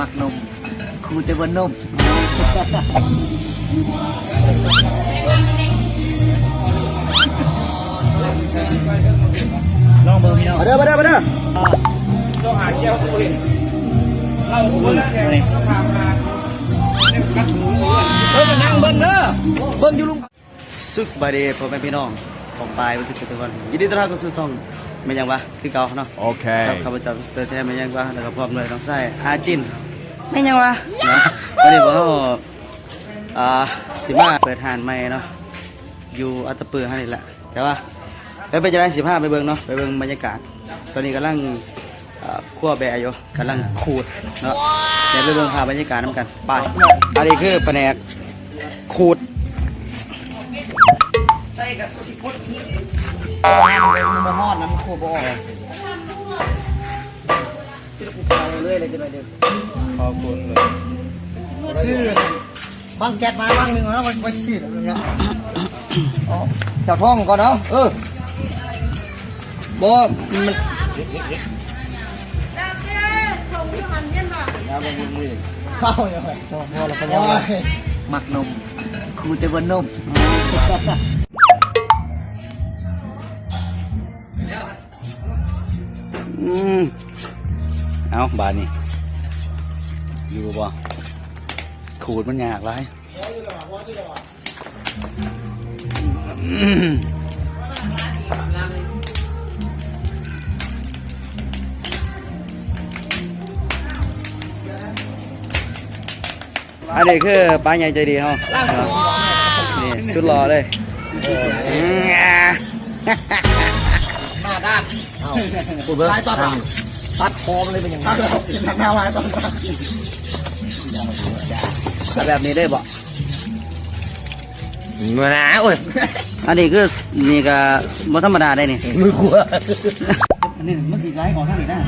มักนมครูแต่ว่านมลองเบอร์พี่น้องมาเด้อมาเด้อมาเด้อต้องหาแก้วตัวเองเราคนละแก้วต้องพามาเนี่ยกัดหมูเออมานั่งเบิ้งเด้อเบิ้งอยู่ลุงสุขสบายดีพ่อแม่พี่น้องผมปายวันศุกร์ทุกคนยินดีต้อนรับเข้าสู่ช่องแม่ยังวะคือเก่าเนาะ Okay. ครับข้าพเจ้ามิสเตอร์แท้แม่ยังวะแล้วก็พร้อมเลยน้องไส้อาจิน แม่ยังวะเนาะวันนี้ผมเขาอ่าสิมาเปิดหานใหม่เนาะอยู่อัตตปือฮะนี่แหละแต่ว่าไปเป็นจะได้สิบห้าไปเบิ่งเนาะไปเบิ่งบรรยากาศ ตอนนี้กำลังอ่าคั่วแบะอยู่กำลังขูดเนาะเดี๋ยวไปเบิ่งภาพบรรยากาศน้ำกันไปอันนี้คือแผนกขูดมันมาฮอดน้ำโคบอ อกเลยเลยจะไปเดินขอบคุณเลยซื้อบางแก๊สมาบางหนึ่งแล้วมันไปซื้ออะไรเงี้ยจับห้องก่อนเนาะเออบ่มันเข้าอย่างไรพอแล้วพอแล้วมักนมครูแต่ว่านมอืม เอาบาทนี่อยู่บ่ขูดมันยากไรอันนี้คือปลาใหญ่ใจดีเฮานี่สุดหล่อเลยพูดเบิ้ง ตัดตัดคอมันเลยเป็นอย่างนั้นเอาแบบนี้ได้บ่เมื่อนะโอ้ยอันนี้คือนี่ก็บ่ธรรมดาได้นี่มือขวาอันนี้มันสีร้ายของท่านนี่นะ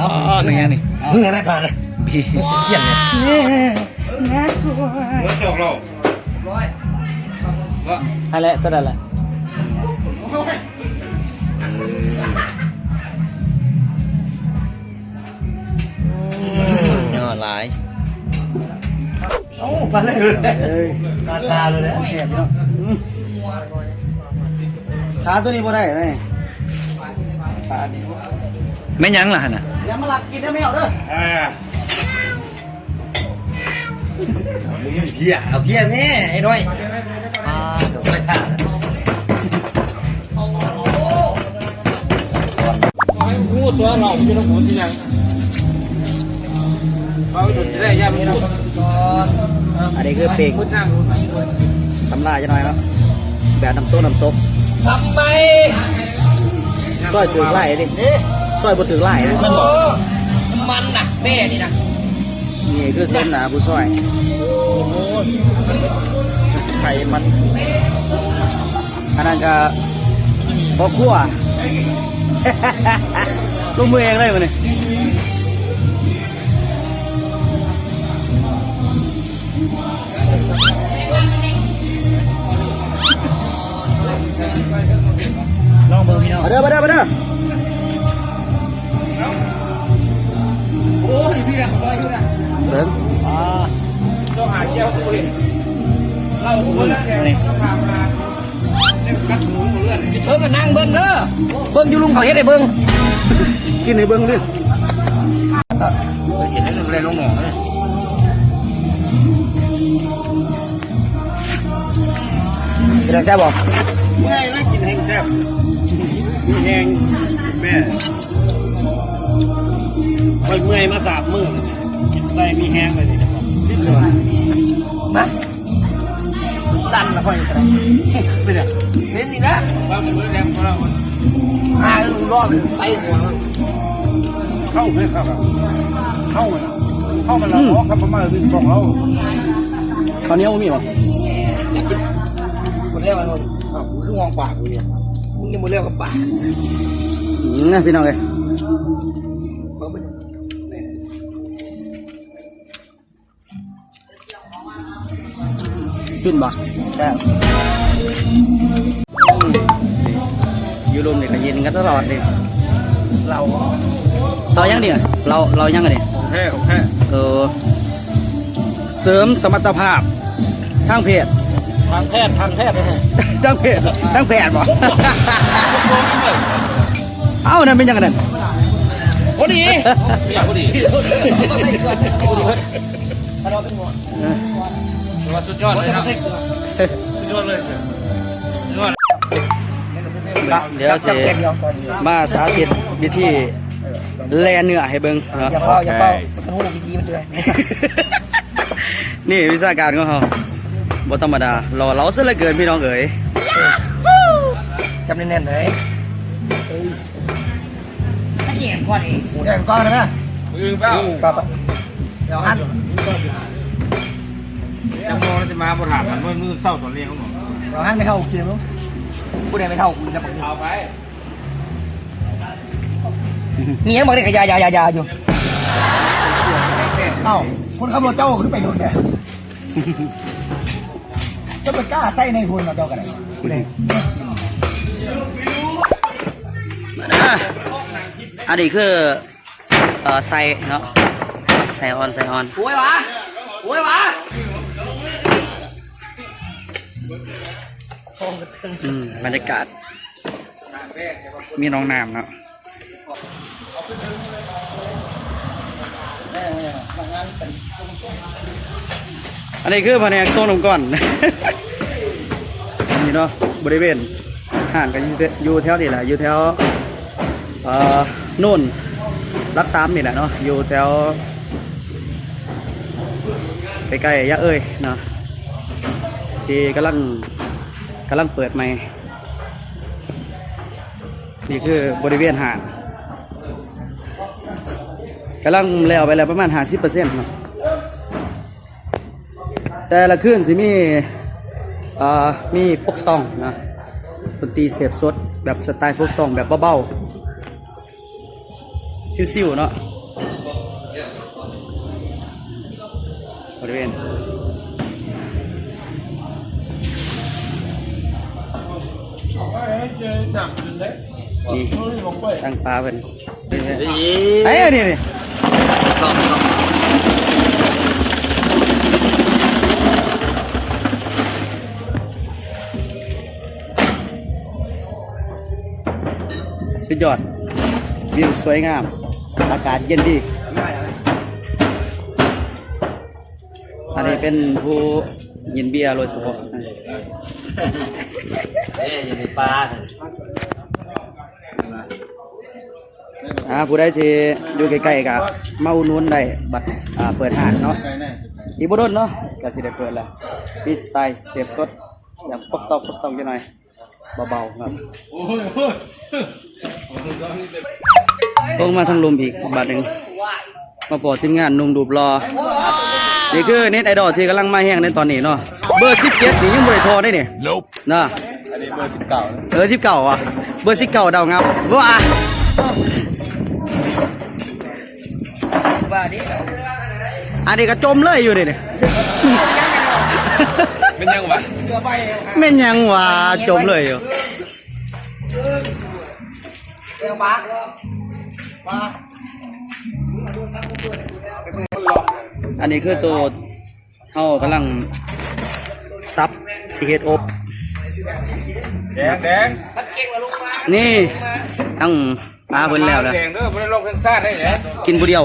อ๋อเป็นไงนี่มึงอะไรผ่านเลยพี่เสียงเนี่ยอะไรตัวนั้นแหละ มาเลยตาตาเลยนะขาตัวนี้บ่ได้เลยขานี่ไม่ยั้งล่ะน่ะอย่ามาหลักกินนะไม่เอาเด้อเพี้ยเอาเพี้ยแม่ไอ้น้อยอ่าเดี๋ยวไปถ่ายพูดตัวเราไม่ต้องพูดที่ยังเราจะได้ยังไม่ต้อง อันนี้คือปีกพูดนั่งสำลาจะหน่อยครับ แบบน้ำต้มน้ำตกทำไมซอยถือไล่ดิซอยบ่ถือไล่นะมันมันน่ะแม่นี่นะนี่คือเส้นหนาผู้ซอยไข่มันอันนั้นก็บ่คั่วลูกมือเองเลยมันนี่ องเบอร์พี่น้องมาเด้อมาเด้อมาเด้อโอ้ยพี่นะโอ้ยพี่นะเบิ่งต้องหาแก้วตัวเองเราคนละแก้วต้องพามาเนี่ยกัดหมูเลือดเธอมานั่งเบิ้งเด้อเบิ้งอยู่ลุงเขาเฮ็ดให้เบิ้งกินให้เบิ่งดิเห็นแล้วเลยน้องหมอเลยเป็นจังแซ่บบ่เมื่อยแล้วกินแห้งแซ่บ มีแห้งแม่คอยเมื่อยมาสามมื้อกินไปมีแห้งไปเลยนะครับนิดหน่อยมาสั้นนะพ่อจะเป็นอะเห็นนี่นะว่ามันแรงเพราะเราหาลุงรอบไปหัวเข้าเลยครับเข้าเลยเข้ามันละล้อครับประมาณนี้ของเราข้าวเหนียวบ่มีบ่คนเรียกว่าคือมองปากกูเนี่ย มึงยังมาเรียกกับป่าอืมนะพี่น้องเอ้ยขึ้นบ่แซ่บอยู่รวมนี่ก็เย็นกันตลอดนี่เราเรายังเนี่ยเราเรายังไงเนี่ยของแท้ของแท้เออเสริมสมรรถภาพทางเพศ ทางแพทย์ทางแพทย์นะฮะทางเพศทางแพทย์บ่เอ้านั่นเป็นยังไงนั่นพอดีไม่อยากพอดีก็ใส่เกลือใส่เกลือดีเฮ้ยถ้าเราเป็นหมอแต่ว่าสุดยอดเลยนะสุดยอดเลยสิสุดยอดเดี๋ยวสิมาสาธิตวิธีแลเนื้อให้เบิ่งเนาะอย่าเฝ้าอย่าเฝ้ามันหูวิธีมันเดือยนี่วิชาการของเขา บ่ธรรมดารอเราซะเหลือเกินพี่น้องเอ๋ยจำแน่นๆเลยแข่งก้อนเลยนะมือเปล่าเดี๋ยวอันจะมองจะมาบริหารมันมือเศร้าตอนเลี้ยงเขาหมดเดี๋ยวอันไม่เข้าเกมแล้วผู้ใดไม่เท่าคุณจะบอกเอาไปมียังบอกได้กับยายายายาอยู่เอ้าคนขับรถเจ้าขึ้นไปโดนเนี่ย จะไปกล้าใส่ในคนเราเจ้ากันเลยอันนี้คือเอ่อใส่เนาะใส่ออนใส่ออนโอ้ยวะโอ้ยวะอืมบรรยากาศ มีน้องน้ำเนาะอันนี้คือแผนกโซนนมก่อน นี่เนาะบริเวณห่างกันอยู่แถวนี่แหละอยู่แถวเอ่อนู่นรักสามนี่แหละเนาะอยู่แถวใกล้ๆยะเอ้ยเนาะที่กำลังกำลังเปิดใหม่นี่คือบริเวณห่างกำลังแล้วไปแล้วประมาณห้าสิบเปอร์เซ็นต์เนาะแต่ละคืนสิมี มีโฟกซองนะดนตรีเสียบสดแบบสไตล์โฟกซองแบบเบาๆซิวๆเนาะบริเวณนี่ตั้งปลาเป็นไอ้ยนี่นี่ สุดยอด วิวสวยงาม อากาศเย็นดี อันนี้เป็นผู้ยินเบียร์โดยเฉพาะเอ้ยอยู่ในปลาอ่าผู้ใดที่อยู่ใกล้ๆกับมาอุดหนุนได้บัตรอ่าเปิดห้างเนาะอีกบ่โดนเนาะก็สิได้เปิดแล้วมีสไตล์เสียบสดแบบฟกซอกฟกซอกจังหน่อยเบาๆครับ ลงมาทางลมอีกบัตรหนึ่งมาปอทีมงานหนุ่มดูบรอนี่คือเน็ตไอดอลที่กำลังมาแห้งในตอนนี้เนาะเบอร์17นี่ยังบ่ได้โทรได้นี่เนาะอันนี้เบอร์สิบเก้าเออ19อะเบอร์19ดาวงับว้าว่าดิอันนี้ก็จมเลยอยู่นี่นี่เป็นยังวะแม่นยังว่าจมเลยอยู่ เรื่องปลาปลาอันนี้คือตัวเฮากำลังซับสิเฮ็ดอบแดงแดงนี่ตั้งปลาเพิ่นแล้วล่ะแดงเด้อไม่ได้ลงกันซ่าได้เหรอกินผู้เดียว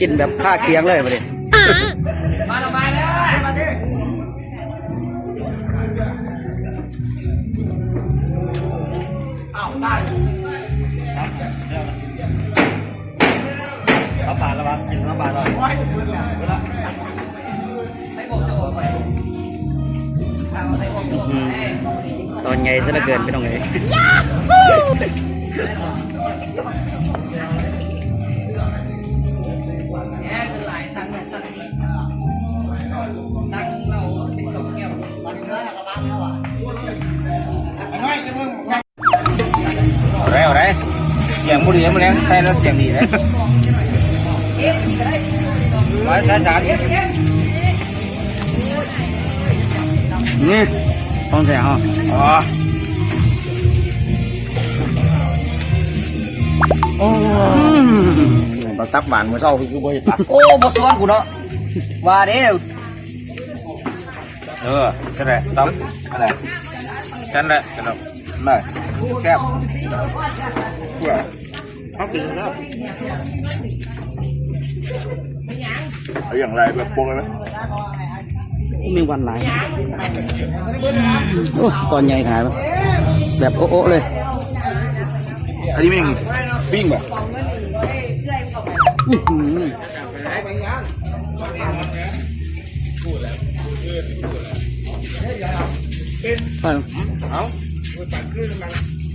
กินแบบค่าเคียงเลยบ่ดิมาละ อาปลาแล้ววะกินเอาปลาแล้วตอนไงซะเหลือเกินไม่ต้องไงเยงบุหรี่มันแรงใส่แล้วเสียงดีนะมาช้าช้าอนี่ต้องแถวอ๋อโอ้ปลาตับหวานมื้อเช้าคือบ่เฮ็ดตักโอ้บ่สวนกูเนาะว่าเด้อเออใช่แหละตับอะไรนั่นแหละครับได้แซ่บ เพื่อเอากินแล้วเอาอย่างไรแบบโปงไหมมีวันไหลายโอ้ตอนใหญ่ขนาดนั้นแบบโอ๊ะเลย อันนี้แม่งปิ้งแบบอื้อหือไปเ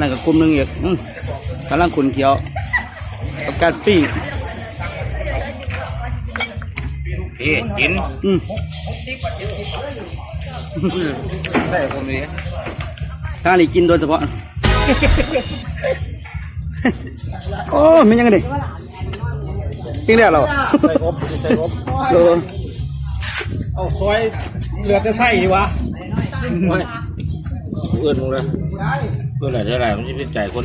หนกับกลุ่มหนึงอีกอืมกำลังขุนเขียวกับการปิ้งพี่กินอืมได้ผมนี่ท่านนี้กินโดยเฉพาะ โอ้มันยังไงดิปิ้งแล้วเราใส่อบใส่อบเออเอาซอยเหลือแต่ไส้วะเอื้อนมึงเลย เอื้อนอะไรเท่าไหร่มันจะเป็นใจคน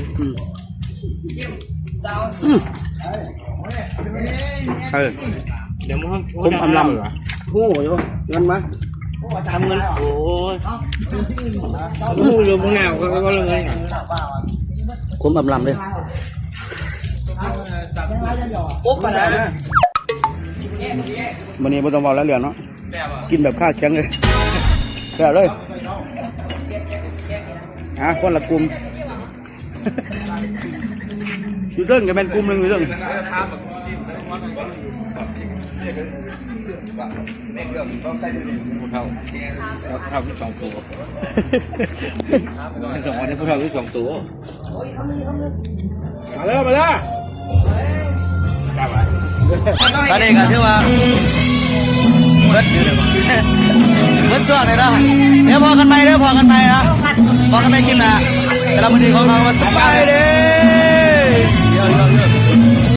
เออเดี๋ยวมึงคมอำลำโอ้ยเงินมาทำเงินโอ้ยมึงเรือมึงแนวก็ก็เรื่องเงินคมอำลำเลยปุ๊บมานะวันนี้ไม่ต้องบอกแล้วเหลือเนาะกินแบบข้าวแข็งเลยแก่เลย อะคนละกลุ่มอยู่เรื่องจะเป็นกลุ่มหนึ่งอยู่เรื่องผู้เท่าผู้เท่าที่สองตัวสองอันนี้ผู้เท่าที่สองตัวมาแล้วมาแล้วตอนนี้ก็ถือว่าเบิดเลยว่ะเบิดส่วนเลยนะเดี๋ยวพอกันไปเดี๋ยวพอกันไปนะพอกันไปกินนะแต่ละมือดีของเราสบาสบายดีเยอะ